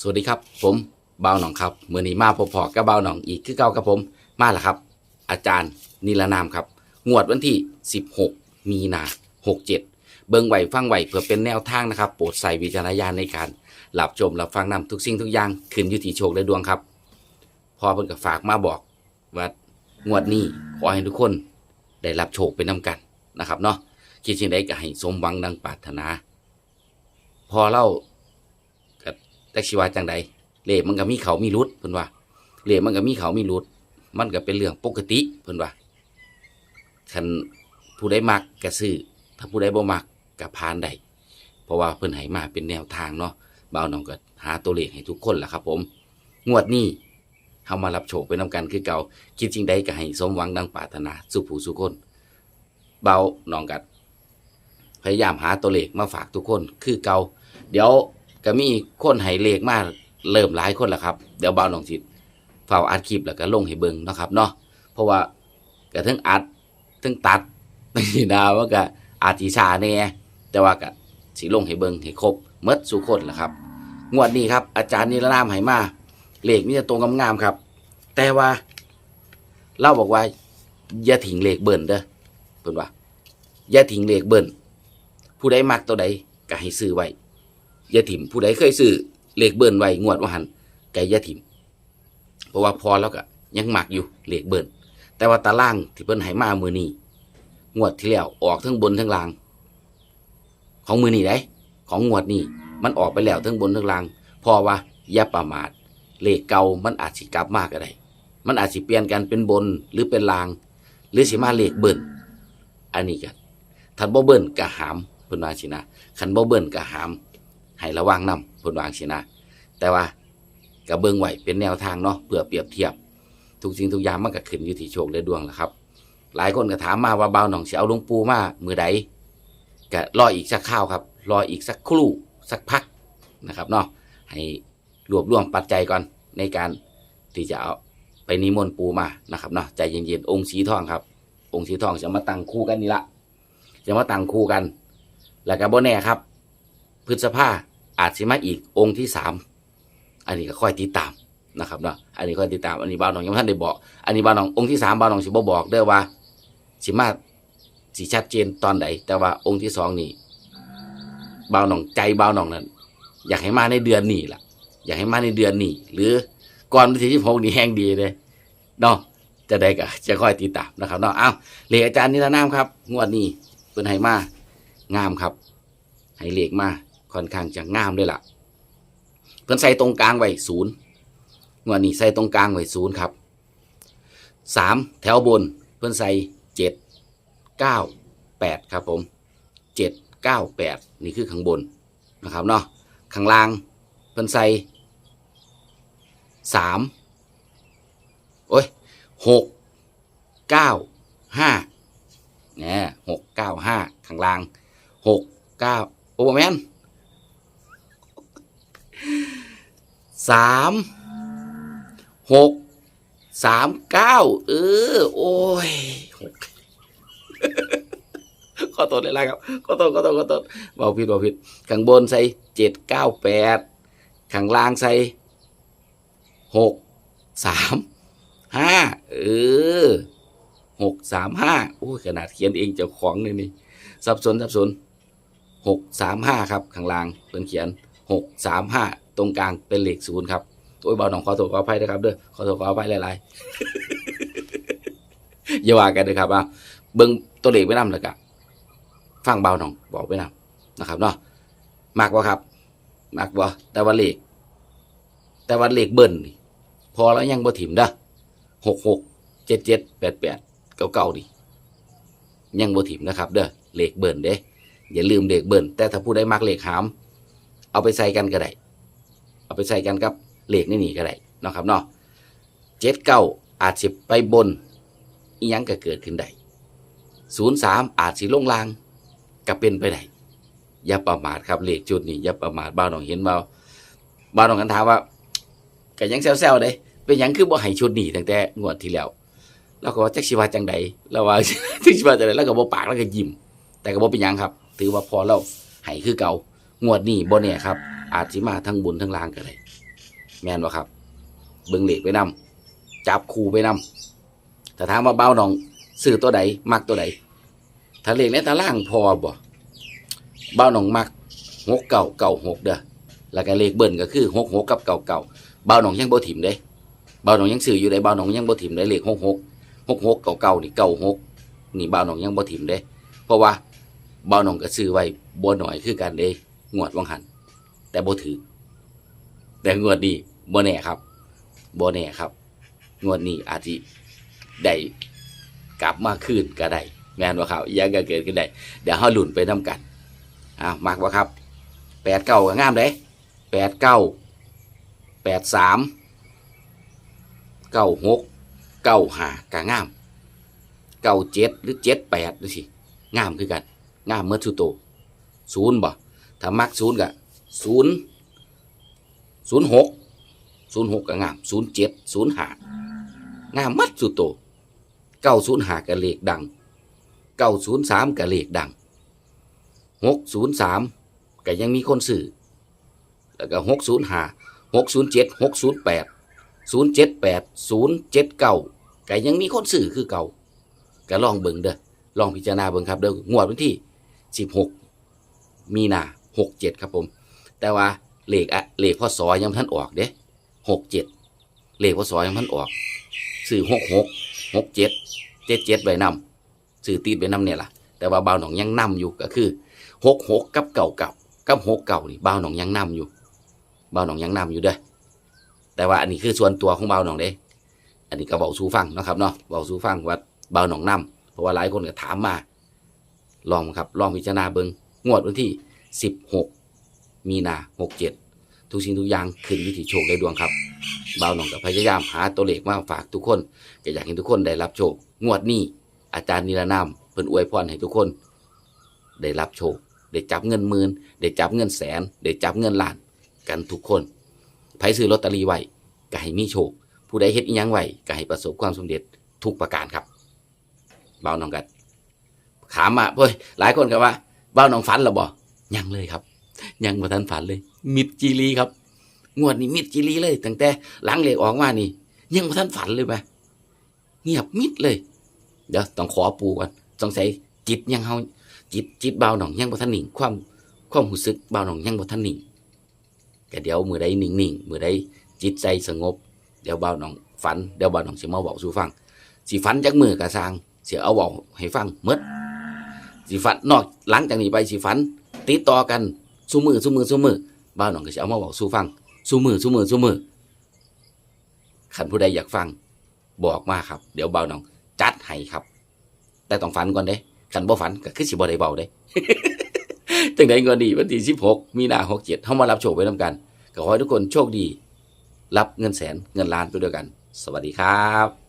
สวัสดีครับ ผมเบาหนองครับเมื่อนี้มาพบพอกับบ่าหนองอีกคือเก่ากับผมมาแล้วครับ อาจารย์นิรนามครับ งวดวันที่ 16 มีนา 67 เบิ่งไหวฟังไหวเพื่อเป็นแนวทางนะครับ โปรดใส่วิจารณญาณในการหลับชมหลับฟังนำทุกสิ่งทุกอย่างขึ้นอยู่ที่โชคและดวงครับ พอเพิ่นก็ฝากมาบอกว่างวดนี้ขอให้ทุกคนได้รับโชคไปนำกันนะครับเนาะคิดสิ่งใดก็ให้สมหวังดังปรารถนา พอเล่า แท็กชีวาจังใดเลขมันก็มีเขามีรุดเพิ่นว่าเลขมันก็มีเขามีรุด มันก็เป็นเรื่องปกติเพิ่นว่าคันผู้ใดมักก็ซื้อถ้าผู้ใดบ่มักก็ผ่านได้เพราะว่าเพิ่นให้มาเป็นแนวทางเนาะบ่าวน้องก็หาตัวเลขให้ทุกคนล่ะครับ ผม งวดนี้เฮามารับโชคไปนํกันคือเก่าคิดจริงใดก็ให้สมหวังดังปรารถนาสุผู้สุคนเบาน้องกัดพยายามหาตัวเลขมาฝากทุกคนคือเก่าเดี๋ยว ก็มีคนให้เลขมาเริ่มหลายคนแล้วครับ เดี๋ยวเบาหนองจิตเฝ้าอัดคลิปแล้วก็ลงให้เบิ่งเนาะครับเนาะเพราะว่าก็ทั้งอัดทั้งตัดนี่นะว่าก็อาจิชาแน่แต่ว่าก็สิลงให้เบิ่งให้ครบหมดสุคนแหละครับ งวดนี้ครับ อาจารย์นิรนามให้มาเลขมีแต่ตรงงามๆครับ แต่ว่าเล่าบอกว่า อย่าทิ้งเลขเบิ่นเด้อเพิ่นว่าอย่าทิ้งเลขเบิ่นผู้ใดมักตัวใดก็ให้ซื้อไว้ ยาถิ่มผู้ใดเคยซื้อเลขเบิ้นไว้งวดว่าหันก็อย่าถิ่มเพราะว่าพอแล้วก็ยังหมักอยู่เลขเบิ้นแต่ว่าตารางที่เพิ่นให้มามือนี้งวดที่แล้วออกทั้งบนทั้งล่าง ของมือนี้ได้ของงวดนี้มันออกไปแล้วทั้งบนทั้งล่างพอว่าอย่าประมาทเลขเก่ามันอาจสิกลับมากก็ได้มันอาจสิเปลี่ยนกันเป็นบนหรือเป็นล่าง หรือสิมาเลขเบิ้นอันนี้ก็คันบ่เบิ่นก็หามเพิ่นว่าสินะคันบ่เบิ่นก็หาม ให้ระวังนํเพิ่นว่าสินะแต่ว่าก็เบิ่งไหวเป็นแนวทางเนาะเพื่อเปรียบเทียบ ทุกสิ่งทุกอย่างมันก็ขึ้นอยู่ที่โชคและดวงแหละครับ หลายคนก็ถามมาว่าเบาหนองสิเอาลงปูมามือใดก็รออีกสักคราวครับรออีกสักครู่สักพักนะครับเนาะให้รวบรวมปัจจัยก่อนในการที่จะเอาไปนิมนต์ปูมานะครับเนาะใจเย็นๆองค์สีทองครับ องค์สีทองจะมาตั้งคู่กันนี่ละจะมาตั้งคู่กัน แล้วก็บ่แน่ครับ พฤษภา อาจสิมาอีกองค์ที่สามอันนี้ก็ค่อยติดตามนะครับเนาะอันนี้ค่อยติดตามอันนี้บ่าวน้องยังบ่ทันได้บอก อันนี้บ่าวน้ององค์ที่สามบ่าวน้องสิบบอกเด้อว่าสิมาสิชัดเจนตอนใดแต่ว่าองค์ที่สองนี่บ่าวน้องใจบ่าวน้องนั้น อยากให้มาในเดือนนี้ล่ะ อยากให้มาในเดือนนี้หรือก่อนวันที่สิบหกนี่แห้งดีเลยเนาะจะได้ก็จะค่อยติดตามนะครับเนาะอ้าวเลขอาจารย์นิรนามครับ งวดนี้เพิ่นให้มา งามครับ ให้เลขมา ค่อนข้างจะงามเลยล่ะ เพิ่นใส่ตรงกลางไว้ศูนย์งวดนี้ใส่ตรงกลางไว้ศูนย์ครับสามแถวบนเพิ่นใส่เจ็ดเก้าแปดครับผมเจ็ดเก้าแปดนี่คือข้างบนนะครับเนาะข้างล่างเพิ่นใส่สามโอ้ยหกเก้าห้าเนี่ยหกเก้าห้าข้างล่างหกเก้าโอ้แมน สามหกสามเก้าเออ โอ้ยหกขอโทษเลยละครับขอโทษขอโทษขอโทษเบาผิดเบาผิดข้างบนใส่เจ็ดเก้าแปดข้างล่างใส่หกสามห้าเออหกสามห้าโอ้ยขนาดเขียนเองเจ้าของเลยนี่สับสนสับสนหกสามห้าครับข้างล่างเพิ่นเขียน หกสามห้าตรงกลางเป็นเหลขศูนย์ครับโอ้ยเบาหนองขอโทษขออภัยนะครับเด้อขอโทษขออภัยหลายๆอย่าว่ากันนะครับอะเบิ่งตัวเลขไปนำแล้วก็ฟังเบาหนองบอกไปนำนะครับเนาะมักบ่ครับมักบ่แต่ว่าเลขแต่ว่าเลขเบิ้ลพอแล้วยังบ่ถิ่มด้อหกหกเจ็ดเจ็ดแปดแปดเก่าเก่าดิยังบ่ถิ่มนะครับ เด้อเลขเบิ่นเด้อย่าลืมเลขเบิ่นแต่ถ้าผู้ใดมักเลขหาม เอาไปใส่กันก็ได้ เอาไปใส่กันกับเหลขนี่นี่ก็ได้นะครับเนาะเจ็ดเก้าอาจสิไปบนอียังก็เกิดขึ้นได้ศูนย์สามอาจสิลงลางก็เป็นไปได้อย่าประมาทครับเหลขจุดนี้อย่าประมาทบ้าวน้องเห็นเบาบ้าวน้องกันถามว่าก็ยังแซวๆเด้เป็นยังคือบ่ให้ชุดนี้ตั้งแต่งวดที่แล้วแล้วก็ว่าจักสิวาจังใดแล้วว่าจักสิวาจังใดแล้วก็บ่ปากแล้วก็ยิ้มแต่ก็บ่เป็นยังครับ ถือว่าพอเราให้คือเก่า งวดนี้บ่แน่ครับ อาจสิมาทั้งบนทั้งลางก็ได้แมนบ่ครับ เบิ่งเหลขไปนํจับคู่ไปนํถ้าถามว่าเบ้าน้องซื้อตัวใดมักตัวใดถ้าเลขในตารางพอบ่เบ้าน้องมักหกเก่าเก่าหกเด้อแล้วก็เลขเบิ้ลก็คือหกหกกับเก่าเก่าเบ้าน้องยังบ่ถิ่มเด้เบ้าน้องยังซื้ออยู่ได้เบ้าน้องยังบ่ถิ่มได้เลขหกหกหกหกเก่าเก่านี่เก่าหกนี่เบ้าน้องยังบ่ถิ่มเด้ เพราะว่าเบ้าน้องก็ซื้อไว้บ่หน่อยคือกันเด้ งวดวังหัน แต่บ่ถือ แต่งวดนี้บ่แน่ครับบ่แน่ครับ งวดนี้อาจจะได้กลับมาคืนก็ได้แม่นว่าครับยังก็เกิดขึ้นได้ เดี๋ยวเฮาลุ้นไปนํกันอ้ามักบ่าครับแปดเก้าก็งามเด้แปดเก้าแปดสามเก้าหกเก้าห้าก็งามเก้าเจ็ดหรือเจ็ดแปดดูสิงามคือกัน งามเมื่อสุโตศูนย์บ่ ถ้ามักศูนย์ก็ศูนย์ศูนย์หกศูนย์หกก็งามศูนย์เจ็ดศูนย์ห้างามมัดสุดโตเก้าศูนย์ห้าก็เลขดังเก้าศูนย์สามก็เลขดังหกศูนย์สามก็ยังมีคนซื้อแล้วก็หกศูนย์ห้าหกศูนย์เจ็ดหกศูนย์แปดศูนย์เจ็ดแปดศูนย์เจ็ดเก้าก็ยังมีคนซื้อคือเก่าก็ลองเบิ่งเด้อลองพิจารณาเบิ่งครับเด้องวดวันที่สิบหกมีนา หกเจ็ดครับผม แต่ว่าเลขอะเลขพศยังบ่ทันออกเด้หกเจ็ดเลขพศยังบ่ทันออกซื้อหกหกหกเจ็ดเจ็ดเจ็ดใบนำซื้อตีดใบนำเนี่ยล่ะ แต่ว่าบ่าวหนองยังนำอยู่ก็คือหกหกกับเก่าเก่ากับหกเก่านี่บ่าวหนองยังนำอยู่บ่าวหนองยังนำอยู่เด้อแต่ว่าอันนี้คือส่วนตัวของบ่าวหนองเด้ อันนี้ก็เบาสู้ฟังนะครับเนาะเบาสู้ฟังว่าบ่าวหนองนำเพราะว่าหลายคนก็ถามมาลองครับลองพิจารณาเบิงงวดวันที่ สิบหกมีนาหกเจ็ดทุกสิ่งทุกอย่างขึ้นวิถีโชคได้ดวงครับบ่าวหนองกับพยายามหาตัวเลขมาฝากทุกคนก็อยากเห็นทุกคนได้รับโชค งวดนี้อาจารย์นิรนามเพิ่นอวยพรให้ทุกคน ได้รับโชคได้จับเงินหมื่นได้จับเงินแสนได้จับเงินล้านกันทุกคนไผซื้อลอตเตอรี่ไว้ก็ให้มีโชค ผู้ใดเฮ็ดอีหยังไว้ก็ให้ประสบความสำเร็จทุกประการครับบ่าวหนองกันถามมาเฮ้ยหลายคนก็ว่าบ่าวหนองฝันหรอบ่ ยังเลยครับ ยังบ่ทันฝันเลย มิดจีรีครับ งวดนี้มิดจีรีเลยตั้งแต่หลังเลขออกมานี่ ยังบ่ทันฝันเลยปะเงียบมิดเลย เดี๋ยวต้องขอปูก่อนสงสัยจิตยังเฮาจิตจิตเบาหน่องยังบ่ทันหนิงความความรู้สึกเบาหน่องยังบ่ทันหนิ่งก็เดี๋ยวมือใดนิ่งๆมือใดจิตใจสงบ เดี๋ยวเบาหน่องฝันเดี๋ยวเบาหน่องสิมาบอกสู่ฟังสิฝันจักมือกะสร้างสิเอาเว้าให้ฟังหมดสิฝันนอกหลังจากนี้ไปสิฝัน ติดต่อกันสู้มือสู้มือสู้มือบ้านหนองก็จะเอามาบอกสู้ฟังสู้มือสู้มือสู้มือขันผู้ใดอยากฟัง บอกมาครับ เดี๋ยวเบาหนอง จัดให้ครับ แต่ต้องฝันก่อนเด้ขันบ่ฝันก็คือสิบ่ได้เบาเด้จังใดก็ดีวันที่สิบหกมีนาหกเจ็ดเข้ามารับโชคไปน้ำกันก็ขอให้ทุกคนโชคดี รับเงินแสนเงินล้านไปด้วยกัน สวัสดีครับ